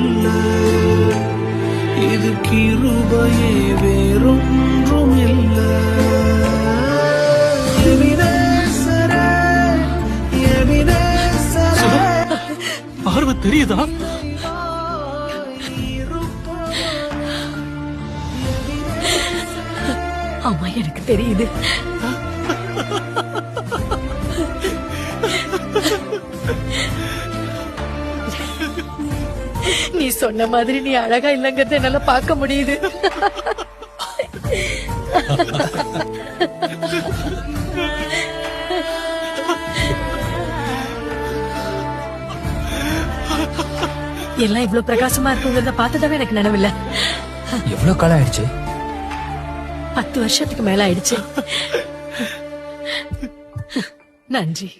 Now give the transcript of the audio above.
அல்ல இது கிருபையே வேறொன்றும் இல்லை. பார்வை தெரியுதா? ஆமா எனக்கு தெரியுது. நீ சொன்ன மாதிரி நீ அழகா இல்லங்கறத என்னால பார்க்க முடியுது. எல்லாம் இவ்ளோ பிரகாசமா இருக்குங்கிறத பார்த்ததாவே எனக்கு நினைவில்ல. எவ்வளவு காலம் ஆயிடுச்சு? பத்து வருஷத்துக்கு மேல ஆயிடுச்சு. நன்றி.